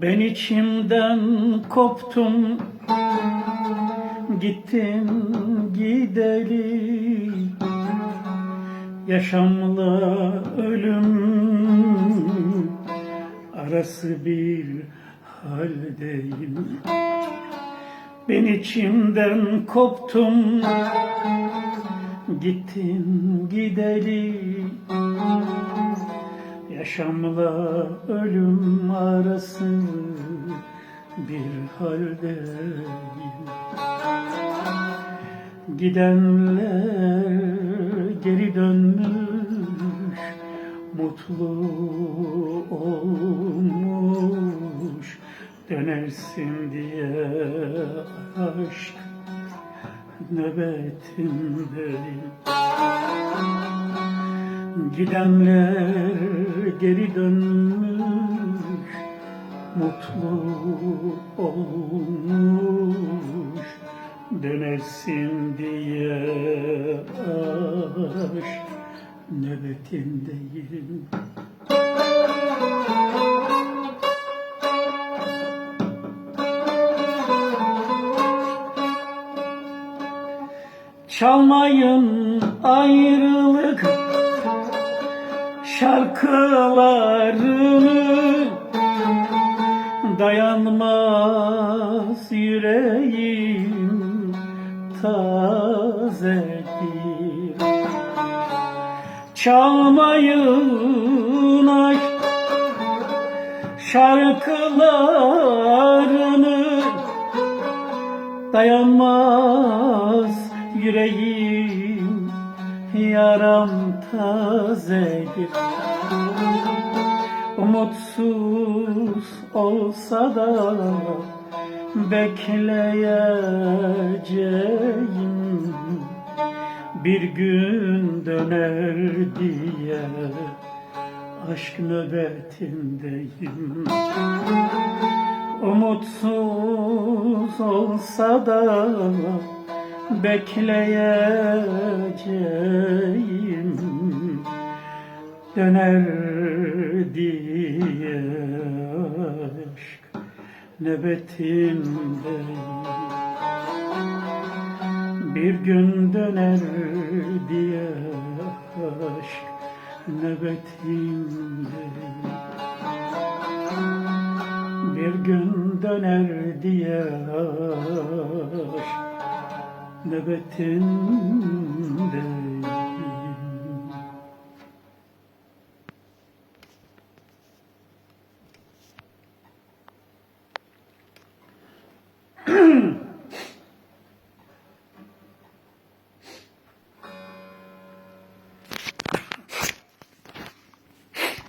Ben içimden koptum Gittim gideli. Yaşamla ölüm Arası bir haldeyim. Ben içimden koptum. Gittim gideli Yaşamla ölüm arası bir haldeyim. Gidenler geri dönmüş Mutlu olmuş Dönersin diye aşk nöbetimdeyim Gidenler geri dönmüş Mutlu olmuş. Dönesin diye aşk nöbetindeyim Çalmayın ayrılık şarkılarını. Dayanmaz yüreğim tazedir Çalmayın aşk şarkılarını. Dayanmaz yüreğim yaram tazedir Umutsuz olsa da bekleyeceğim. Bir gün döner diye aşk nöbetindeyim. Umutsuz olsa da bekleyeceğim Döner diye aşk nöbetindeyim Bir gün döner diye aşk nöbetindeyim bir gün döner diye aşk nöbetinde